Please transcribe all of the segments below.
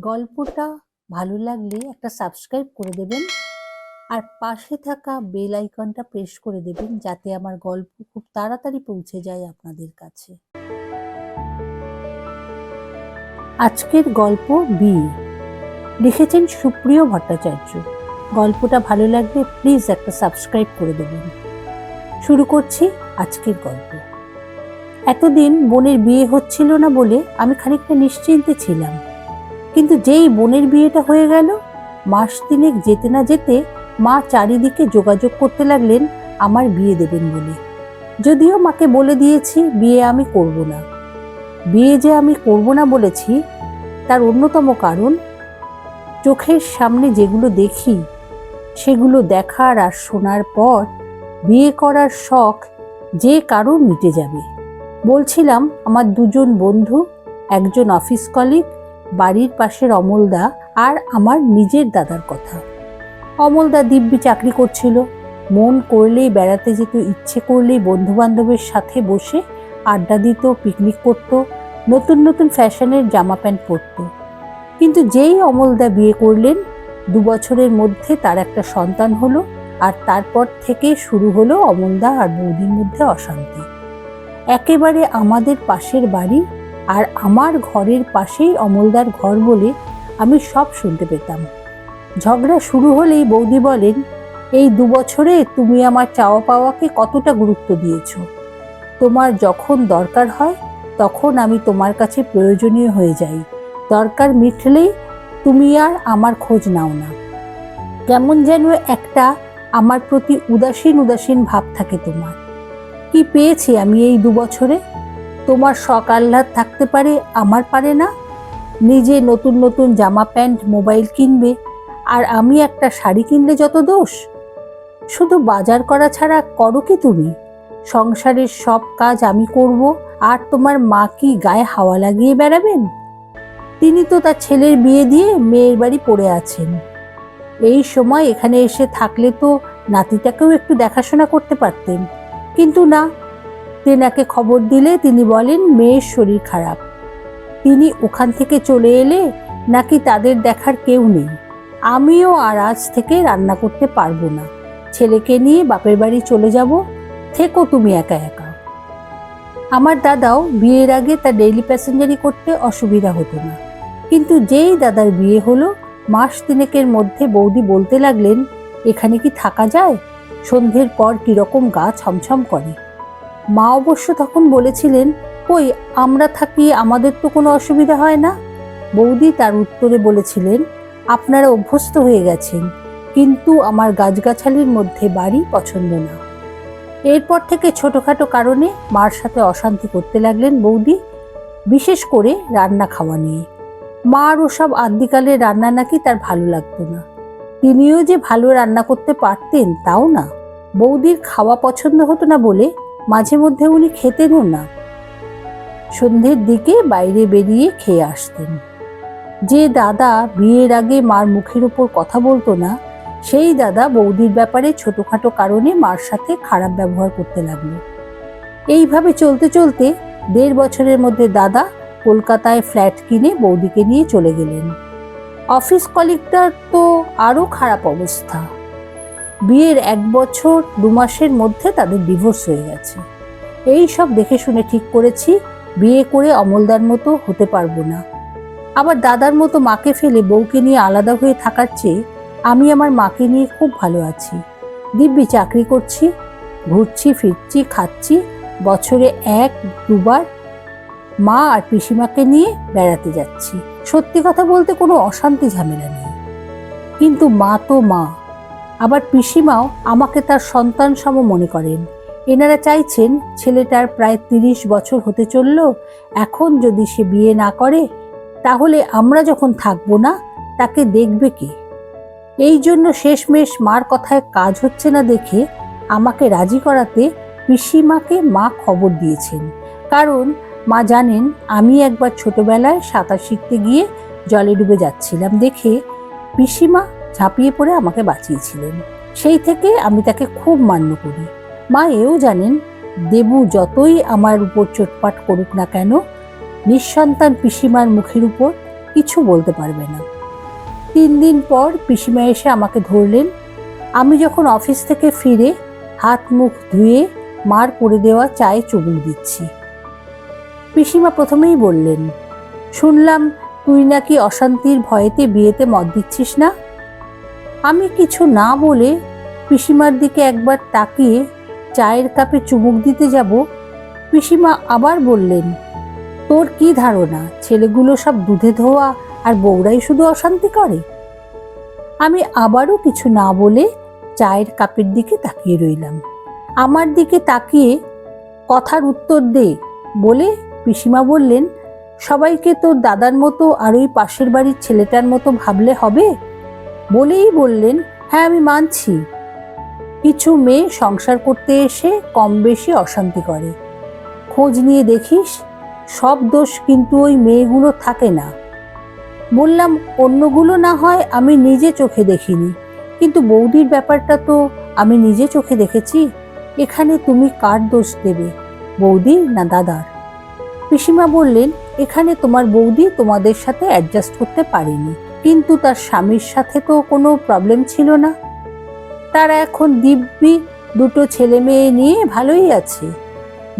গল্পটা ভালো লাগলে একটা সাবস্ক্রাইব করে দেবেন আর পাশে থাকা বেল আইকনটা প্রেস করে দেবেন যাতে আমার গল্প খুব তাড়াতাড়ি পৌঁছে যায় আপনাদের কাছে। আজকের গল্প বিয়ে লিখেছেন সুপ্রিয় ভট্টাচার্য। গল্পটা ভালো লাগলে প্লিজ একটা সাবস্ক্রাইব করে দেবেন। শুরু করছি আজকের গল্প। এতদিন বোনের বিয়ে হচ্ছিল না বলে আমি খানিকটা নিশ্চিন্তে ছিলাম। কিন্তু যেই বোনের বিয়েটা হয়ে গেল, মাস তিনেক যেতে না যেতে মা চারিদিকে যোগাযোগ করতে লাগলেন আমার বিয়ে দেবেন বলে। যদিও মাকে বলে দিয়েছি, বিয়ে আমি করব না। বিয়ে যে আমি করব না বলেছি, তার অন্যতম কারণ, চোখের সামনে যেগুলো দেখি, সেগুলো দেখার আর শোনার পর বিয়ে করার শখ যে কারও মিটে যাবে। বলছিলাম, আমার দুজন বন্ধু, একজন অফিস কলিগ বাড়ির পাশের অমলদা আর আমার নিজের দাদার কথা। অমলদা দিব্যি চাকরি করছিল। মন করলেই বেড়াতে যেত, ইচ্ছে করলেই বন্ধু বান্ধবের সাথে বসে আড্ডা দিত, পিকনিক করত, নতুন নতুন ফ্যাশনের জামা প্যান্ট পরত। কিন্তু যেই অমলদা বিয়ে করলেন, দু বছরের মধ্যে তার একটা সন্তান হলো আর তারপর থেকে শুরু হলো অমলদা আর বৌদির মধ্যে অশান্তি। একেবারে আমাদের পাশের বাড়ি আর আমার ঘরের পাশেই অমলদার ঘর বলে আমি সব শুনতে পেতাম। ঝগড়া শুরু হলেই বৌদি বলেন, এই দু বছরে তুমি আমার চাওয়া পাওয়াকে কতটা গুরুত্ব দিয়েছ? তোমার যখন দরকার হয়, তখন আমি তোমার কাছে প্রয়োজনীয় হয়ে যাই। দরকার মিটলেই তুমি আর আমার খোঁজ নাও না। কেমন যেন একটা আমার প্রতি উদাসীন উদাসীন ভাব থাকে তোমার। কি পেয়েছি আমি এই দু বছরে? তোমার শখ আহ্লাদ থাকতে পারে, আমার পারে না? নিজে নতুন নতুন জামা প্যান্ট, মোবাইল কিনবে, আর আমি একটা শাড়ি কিনলে যত দোষ? শুধু বাজার করা ছাড়া করো কি তুমি? সংসারের সব কাজ আমি করব, আর তোমার মা কি গায়ে হাওয়া লাগিয়ে বেড়াবেন? তিনি তো তার ছেলের বিয়ে দিয়ে মেয়ের বাড়ি পড়ে আছেন। এই সময় এখানে এসে থাকলে তো নাতিটাকেও একটু দেখাশোনা করতে পারতেন। কিন্তু না তেনাকে খবর দিলে তিনি বলেন, মেয়ের শরীর খারাপ। তিনি ওখান থেকে চলে এলে নাকি তাদের দেখার কেউ নেই। আমিও আর আজ থেকে রান্না করতে পারব না। ছেলেকে নিয়ে বাপের বাড়ি চলে যাব। থেকো তুমি একা একা। আমার দাদাও বিয়ের আগে তার ডেইলি প্যাসেঞ্জারি করতে অসুবিধা হতো না। কিন্তু যেই দাদার বিয়ে হলো, মাস তিনেকের মধ্যে বৌদি বলতে লাগলেন, এখানে কি থাকা যায়? সন্ধ্যের পর কীরকম গা ছমছম করে? মা অবশ্য তখন বলেছিলেন কই আমরা থাকি, আমাদের তো কোনো অসুবিধা হয় না? বৌদি তার উত্তরে বলেছিলেন, আপনারা অভ্যস্ত হয়ে গেছেন, কিন্তু আমার গাছগাছালির মধ্যে বাড়ি পছন্দ না। এরপর থেকে ছোটোখাটো কারণে মার সাথে অশান্তি করতে লাগলেন বৌদি, বিশেষ করে রান্না খাওয়া নিয়ে। মার ওসব আদ্যিকালের রান্না নাকি তার ভালো লাগতো না। তিনিও যে ভালো রান্না করতে পারতেন তাও না। বৌদির খাওয়া পছন্দ হতো না বলে মাঝে মধ্যে উনি খেতেনও না। সন্ধ্যের দিকে বাইরে বেরিয়ে খেয়ে আসতেন। যে দাদা বিয়ের আগে মার মুখের ওপর কথা বলতো না, সেই দাদা বৌদির ব্যাপারে ছোটোখাটো কারণে মার সাথে খারাপ ব্যবহার করতে লাগল। এইভাবে চলতে চলতে দেড় বছরের মধ্যে দাদা কলকাতায় ফ্ল্যাট কিনে বৌদিকে নিয়ে চলে গেলেন। অফিস কলিগটার তো আরও খারাপ অবস্থা। বিয়ের এক বছর, দু মাসের মধ্যে তাদের ডিভোর্স হয়ে গেছে। এই সব দেখে শুনে ঠিক করেছি, বিয়ে করে অমলদার মতো হতে পারব না। আবার দাদার মতো মাকে ফেলে বউকে নিয়ে আলাদা হয়ে থাকার চেয়ে আমি আমার মাকে নিয়ে খুব ভালো আছি। দিব্যি চাকরি করছি, ঘুরছি, ফিরছি, খাচ্ছি, বছরে এক, দুবার মা আর পিসিমাকে নিয়ে বেড়াতে যাচ্ছি। সত্যি কথা বলতে কোনো অশান্তি ঝামেলা নেই। কিন্তু মা তো মা। আবার পিসিমাও আমাকে তার সন্তান সম মনে করেন। এনারা চাইছেন ছেলেটার প্রায় তিরিশ বছর হতে চলল, এখন যদি সে বিয়ে না করে, তাহলে আমরা যখন থাকব না, তাকে দেখবে কে? এই জন্য শেষমেশ মার কথায় কাজ হচ্ছে না দেখে আমাকে রাজি করাতে পিসিমাকে মা খবর দিয়েছেন। কারণ মা জানেন আমি একবার ছোটবেলায় সাঁতার শিখতে গিয়ে জলে ডুবে যাচ্ছিলাম দেখে পিসিমা ঝাঁপিয়ে পড়ে আমাকে বাঁচিয়েছিলেন। সেই থেকে আমি তাকে খুব মান্য করি। মা এও জানেন, দেবু যতই আমার উপর চোটপাট করুক না কেন, নিঃসন্তান পিসিমার মুখের উপর কিছু বলতে পারবে না। তিন দিন পর পিসিমা এসে আমাকে ধরলেন। আমি যখন অফিস থেকে ফিরে হাত মুখ ধুয়ে মার করে দেওয়া চায়ে চুমুক দিচ্ছি। পিসিমা প্রথমেই বললেন, শুনলাম তুই নাকি অশান্তির ভয়েতে বিয়েতে মত দিচ্ছিস না? আমি কিছু না বলে পিসিমার দিকে একবার তাকিয়ে চায়ের কাপে চুমুক দিতে যাব, পিসিমা আবার বললেন, তোর কি ধারণা? ছেলেগুলো সব দুধে ধোয়া আর বউরাই শুধু অশান্তি করে? আমি আবারও কিছু না বলে চায়ের কাপের দিকে তাকিয়ে রইলাম। আমার দিকে তাকিয়ে কথার উত্তর দে বলে পিসিমা বললেন, সবাইকে তোর দাদার মতো আর ওই পাশের বাড়ির ছেলেটার মতো ভাবলে হবে? বলেই বললেন হ্যাঁ আমি মানছি। কিছু মেয়ে সংসার করতে এসে কম বেশি অশান্তি করে। খোঁজ নিয়ে দেখিস, সব দোষ কিন্তু ওই মেয়েগুলো থাকে না। বললাম, অন্যগুলো না হয় আমি নিজে চোখে দেখিনি। কিন্তু বৌদির ব্যাপারটা তো আমি নিজে চোখে দেখেছি। এখানে তুমি কার দোষ দেবে, বৌদি না দাদার? পিসিমা বললেন, এখানে তোমার বৌদি তোমাদের সাথে অ্যাডজাস্ট করতে পারেনি। কিন্তু তার স্বামীর সাথে তো কোনো প্রবলেম ছিল না। তারা এখন দিব্যি দুটো ছেলে মেয়ে নিয়ে ভালোই আছে।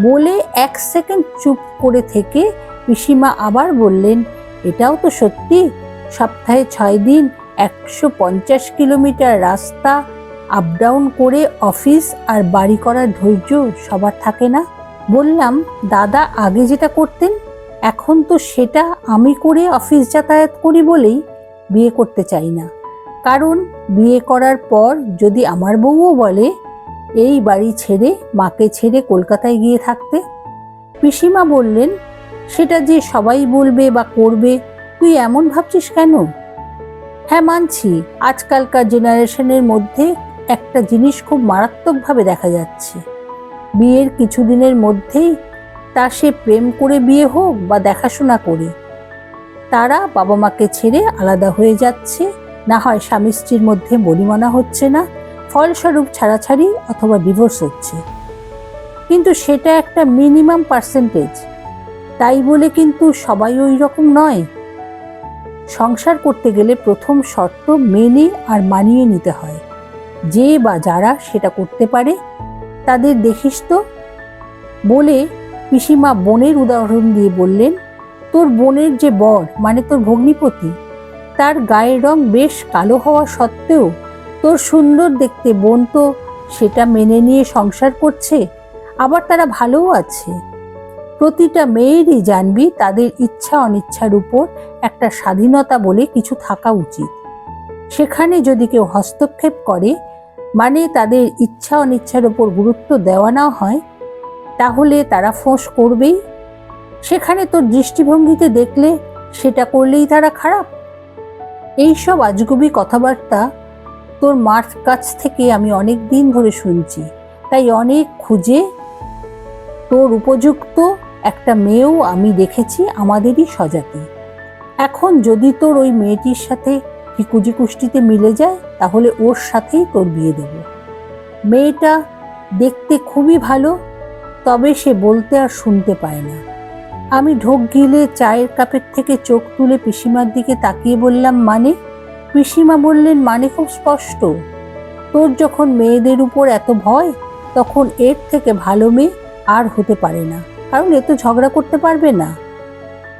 বলে এক সেকেন্ড চুপ করে থেকে পিসিমা আবার বললেন, এটাও তো সত্যি, সপ্তাহে ছয় দিন একশো পঞ্চাশ কিলোমিটার রাস্তা আপ ডাউন করে অফিস আর বাড়ি করার ধৈর্য সবার থাকে না। বললাম, দাদা, আগে যেটা করতেন, এখন তো সেটা আমি করে অফিস যাতায়াত করি বলেই বিয়ে করতে চাই না। কারণ বিয়ে করার পর যদি আমার বউও বলে, এই বাড়ি ছেড়ে মাকে ছেড়ে কলকাতায় গিয়ে থাকতে? পিসিমা বললেন, সেটা যে সবাই বলবে বা করবে, তুই এমন ভাবছিস কেন? হ্যাঁ মানছি, আজকালকার জেনারেশনের মধ্যে একটা জিনিস খুব মারাত্মকভাবে দেখা যাচ্ছে। বিয়ের কিছুদিনের মধ্যেই তা সে প্রেম করে বিয়ে হোক বা দেখাশোনা করে। তারা বাবা মাকে ছেড়ে আলাদা হয়ে যাচ্ছে। না হয় স্বামী স্ত্রীর মধ্যে বনিমনা হচ্ছে না, ফলস্বরূপ ছাড়াছাড়ি অথবা ডিভোর্স হচ্ছে। কিন্তু সেটা একটা মিনিমাম পার্সেন্টেজ তাই বলে কিন্তু সবাই ওই রকম নয়। সংসার করতে গেলে প্রথম শর্ত মেনে আর মানিয়ে নিতে হয়। যে বা যারা সেটা করতে পারে, তাদের দেখিস তো। বলে পিসিমা বোনের উদাহরণ দিয়ে বললেন তোর বোনের যে বর মানে তোর ভগ্নিপতি, তার গায়ের রং বেশ কালো হওয়া সত্ত্বেও তোর সুন্দর দেখতে বোন তো সেটা মেনে নিয়ে সংসার করছে, আবার তারা ভালোও আছে। প্রতিটা মেয়েরই জানবি তাদের ইচ্ছা অনিচ্ছার উপর একটা স্বাধীনতা বলে কিছু থাকা উচিত। সেখানে যদি কেউ হস্তক্ষেপ করে মানে তাদের ইচ্ছা অনিচ্ছার উপর গুরুত্ব দেওয়া না হয়, তাহলে তারা ফোঁস করবেই। সেখানে তোর দৃষ্টিভঙ্গিতে দেখলে সেটা করলেই তারা খারাপ। এইসব আজগুবি কথাবার্তা তোর মার কাছ থেকে আমি অনেক দিন ধরে শুনছি। তাই অনেক খুঁজে তোর উপযুক্ত একটা মেয়েও আমি দেখেছি আমাদেরই সজাতি এখন যদি তোর ওই মেয়েটির সাথে ঠিকুজি কুষ্টিতে মিলে যায়, তাহলে ওর সাথেই তোর বিয়ে দেব। মেয়েটা দেখতে খুবই ভালো, তবে সে বলতে আর শুনতে পায় না। আমি ঢোক গিলে চায়ের কাপের থেকে চোখ তুলে পিসিমার দিকে তাকিয়ে বললাম মানে? পিসিমা বললেন মানে খুব স্পষ্ট। তোর যখন মেয়েদের উপর এত ভয়, তখন এর থেকে ভালো মেয়ে আর হতে পারে না, কারণ এ তো ঝগড়া করতে পারবে না।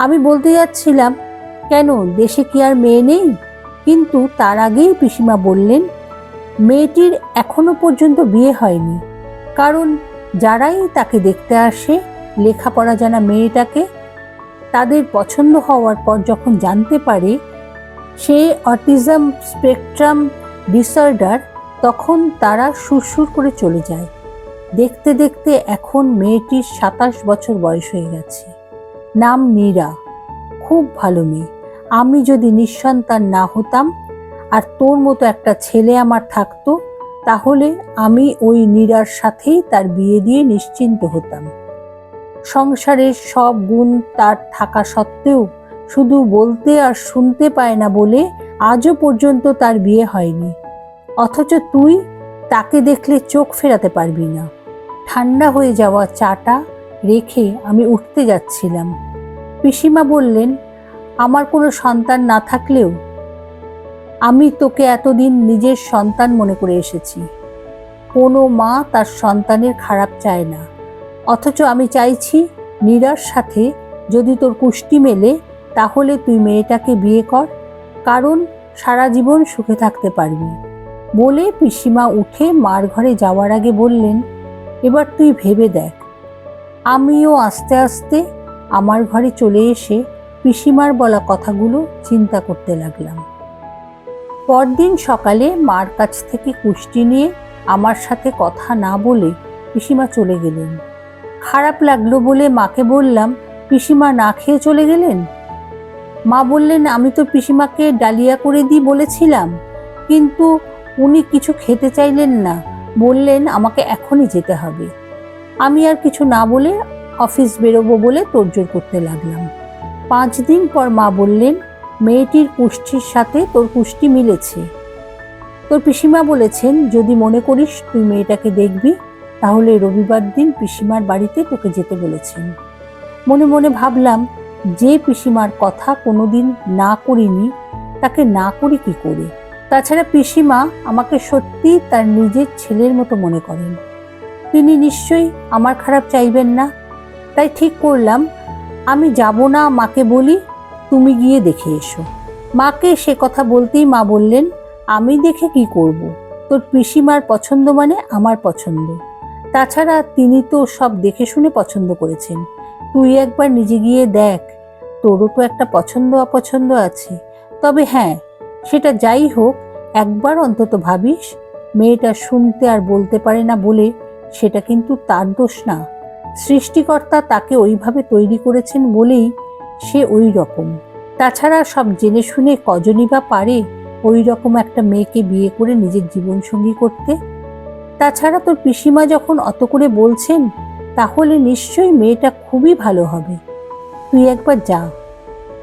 আমি বলতে যাচ্ছিলাম, কেন? দেশে কি আর মেয়ে নেই? কিন্তু তার আগেই পিসিমা বললেন, মেয়েটির এখনও পর্যন্ত বিয়ে হয়নি, কারণ যারাই তাকে দেখতে আসে লেখাপড়া জানা মেয়েটাকে তাদের পছন্দ হওয়ার পর যখন জানতে পারে সে অটিজম স্পেকট্রাম ডিসঅর্ডার, তখন তারা সুরসুর করে চলে যায়। দেখতে দেখতে এখন মেয়েটির সাতাশ বছর বয়স হয়ে গেছে। নাম নীরা। খুব ভালো মেয়ে। আমি যদি নিঃসন্তান না হতাম আর তোর মতো একটা ছেলে আমার থাকতো, তাহলে আমি ওই নীরার সাথেই তার বিয়ে দিয়ে নিশ্চিন্ত হতাম। সংসারের সব গুণ তার থাকা সত্ত্বেও শুধু বলতে আর শুনতে পায় না বলে আজও পর্যন্ত তার বিয়ে হয়নি। অথচ তুই তাকে দেখলে চোখ ফেরাতে পারবি না। ঠান্ডা হয়ে যাওয়া চাটা রেখে আমি উঠতে যাচ্ছিলাম। পিসিমা বললেন, আমার কোনো সন্তান না থাকলেও আমি তোকে এতদিন নিজের সন্তান মনে করে এসেছি। কোনো মা তার সন্তানের খারাপ চায় না। অথচ আমি চাইছি নীরার সাথে যদি তোর কুষ্টি মেলে, তাহলে তুই মেয়েটাকে বিয়ে কর, কারণ সারা জীবন সুখে থাকতে পারবি। বলে পিসিমা উঠে মার ঘরে যাওয়ার আগে বললেন, এবার তুই ভেবে দেখ। আমিও আস্তে আস্তে আমার ঘরে চলে এসে পিসিমার বলা কথাগুলো চিন্তা করতে লাগলাম। পরদিন সকালে মার কাছ থেকে কুষ্টি নিয়ে আমার সাথে কথা না বলে পিসিমা চলে গেলেন। খারাপ লাগল বলে মাকে বললাম, পিসিমা না খেয়ে চলে গেলেন? মা বললেন, আমি তো পিসিমাকে ডালিয়া করে দিই বলেছিলাম, কিন্তু উনি কিছু খেতে চাইলেন না। বললেন, আমাকে এখনই যেতে হবে। আমি আর কিছু না বলে অফিস বেরোবো বলে তোড়জোড় করতে লাগলাম। পাঁচ দিন পর মা বললেন, মেয়েটির পুষ্টির সাথে তোর পুষ্টি মিলেছে। তোর পিসিমা বলেছেন, যদি মনে করিস তুই মেয়েটাকে দেখবি তাহলে রবিবার দিন পিসিমার বাড়িতে তোকে যেতে বলেছেন। মনে মনে ভাবলাম, যে পিসিমার কথা কোনোদিন না করিনি, তাকে না করি কি করে? তাছাড়া পিসিমা আমাকে সত্যি তার নিজের ছেলের মতো মনে করেন। তিনি নিশ্চয়ই আমার খারাপ চাইবেন না। তাই ঠিক করলাম, আমি যাব না মাকে বলি, তুমি গিয়ে দেখে এসো। মাকে সে কথা বলতেই মা বললেন, আমি দেখে কি করব? তোর পিসিমার পছন্দ মানে আমার পছন্দ। তাছাড়া তিনি তো সব দেখে শুনে পছন্দ করেছেন। তুই একবার নিজে গিয়ে দেখ, তোরও তো একটা পছন্দ অপছন্দ আছে। তবে হ্যাঁ সেটা যাই হোক, একবার অন্তত ভাবিস, মেয়েটা শুনতে আর বলতে পারে না বলে সেটা কিন্তু তার দোষ না। সৃষ্টিকর্তা তাকে ওইভাবে তৈরি করেছেন বলেই সে ওই রকম তাছাড়া সব জেনে শুনে কজনই বা পারে ওই রকম একটা মেয়েকে বিয়ে করে নিজের জীবনসঙ্গী করতে? তাছাড়া তোর পিসিমা যখন অত করে বলছেন, তাহলে নিশ্চয়ই মেয়েটা খুবই ভালো হবে। তুই একবার যা।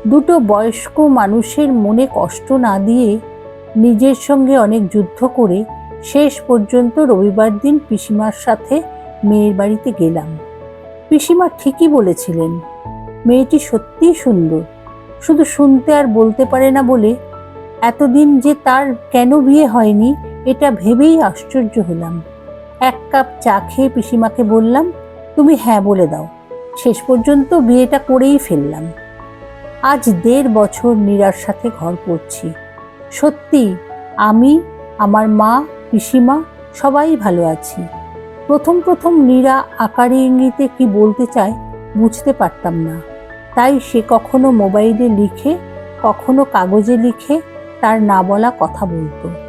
দুটো বয়স্ক মানুষের মনে কষ্ট না দিয়ে নিজের সঙ্গে অনেক যুদ্ধ করে শেষ পর্যন্ত রবিবার দিন পিসিমার সাথে মেয়ের বাড়িতে গেলাম। পিসিমা ঠিকই বলেছিলেন, মেয়েটি সত্যিই সুন্দর। শুধু শুনতে আর বলতে পারে না বলে এতদিন যে তার কেন বিয়ে হয়নি এটা ভেবেই আশ্চর্য হলাম। এক কাপ চা খেয়ে পিসিমাকে বললাম, তুমি হ্যাঁ বলে দাও। শেষ পর্যন্ত বিয়েটা করেই ফেললাম। আজ দেড় বছর নীরার সাথে ঘর করছি। সত্যি, আমি, আমার মা, পিসিমা সবাই ভালো আছি। প্রথম প্রথম নীরা আকারে ইঙ্গিতে কি বলতে চায় বুঝতে পারতাম না। তাই সে কখনো মোবাইলে লিখে, কখনো কাগজে লিখে তার না বলা কথা বলতো।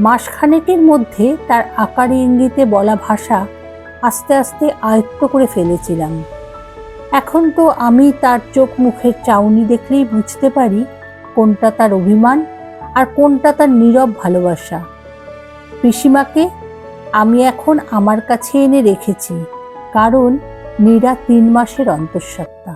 মাসখানেকের মধ্যে তার আকার ইঙ্গিতে বলা ভাষা আস্তে আস্তে আয়ত্ত করে ফেলেছিলাম। এখন তো আমি তার চোখ মুখের চাউনি দেখলেই বুঝতে পারি কোনটা তার অভিমান আর কোনটা তার নীরব ভালোবাসা। পিসিমাকে আমি এখন আমার কাছে এনে রেখেছি, কারণ নীরা তিন মাসের অন্তঃসত্ত্বা।